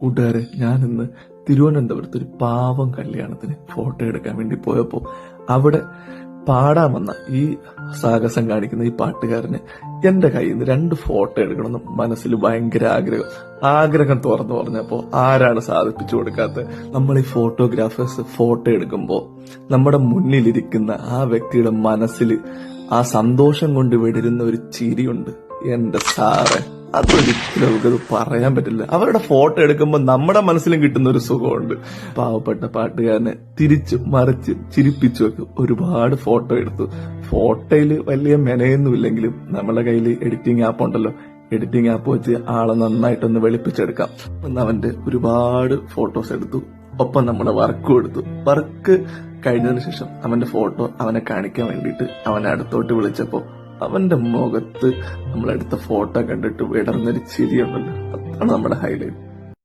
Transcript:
കൂട്ടുകാരെ ഞാനിന്ന് തിരുവനന്തപുരത്ത് ഒരു പാവം കല്യാണത്തിന് ഫോട്ടോ എടുക്കാൻ വേണ്ടി പോയപ്പോൾ അവിടെ പാടാമെന്ന ഈ സാഹസം കാണിക്കുന്ന ഈ പാട്ടുകാരന് എന്റെ കയ്യിൽ നിന്ന് രണ്ട് ഫോട്ടോ എടുക്കണമെന്ന് മനസ്സിൽ ഭയങ്കര ആഗ്രഹം. ആഗ്രഹം തുറന്നു പറഞ്ഞപ്പോൾ ആരാണ് സാധിപ്പിച്ചു കൊടുക്കാത്തത് നമ്മൾ ഈ ഫോട്ടോഗ്രാഫേഴ്സ് ഫോട്ടോ എടുക്കുമ്പോൾ നമ്മുടെ മുന്നിലിരിക്കുന്ന ആ വ്യക്തിയുടെ മനസ്സിൽ ആ സന്തോഷം കൊണ്ട് വിടരുന്ന ഒരു ചിരിയുണ്ട് എന്റെ സാറേ. അതൊരിക്കലും നമുക്കത് പറയാൻ പറ്റില്ല. അവരുടെ ഫോട്ടോ എടുക്കുമ്പോൾ നമ്മുടെ മനസ്സിലും കിട്ടുന്ന ഒരു സുഖമുണ്ട്. പാവപ്പെട്ട പാട്ടുകാരനെ തിരിച്ചു മറിച്ച് ചിരിപ്പിച്ചു ഒക്കെ ഒരുപാട് ഫോട്ടോ എടുത്തു. ഫോട്ടോയിൽ വലിയ മെനയൊന്നുമില്ലെങ്കിലും നമ്മുടെ കയ്യിൽ എഡിറ്റിംഗ് ആപ്പ് ഉണ്ടല്ലോ. എഡിറ്റിംഗ് ആപ്പ് വെച്ച് ആളെ നന്നായിട്ടൊന്ന് വെളുപ്പിച്ചെടുക്കാം. എന്ന് അവന്റെ ഒരുപാട് ഫോട്ടോസ് എടുത്തു. ഒപ്പം നമ്മുടെ വർക്കും എടുത്തു. വർക്ക് കഴിഞ്ഞതിന് ശേഷം അവന്റെ ഫോട്ടോ അവനെ കാണിക്കാൻ വേണ്ടിയിട്ട് അവനെ അടുത്തോട്ട് വിളിച്ചപ്പോ അവന്റെ മുഖത്ത് നമ്മളെടുത്ത ഫോട്ടോ കണ്ടിട്ട് വിടർന്നൊരു ചിരിയുണ്ടല്ലോ അതാണ് നമ്മുടെ ഹൈലൈറ്റ്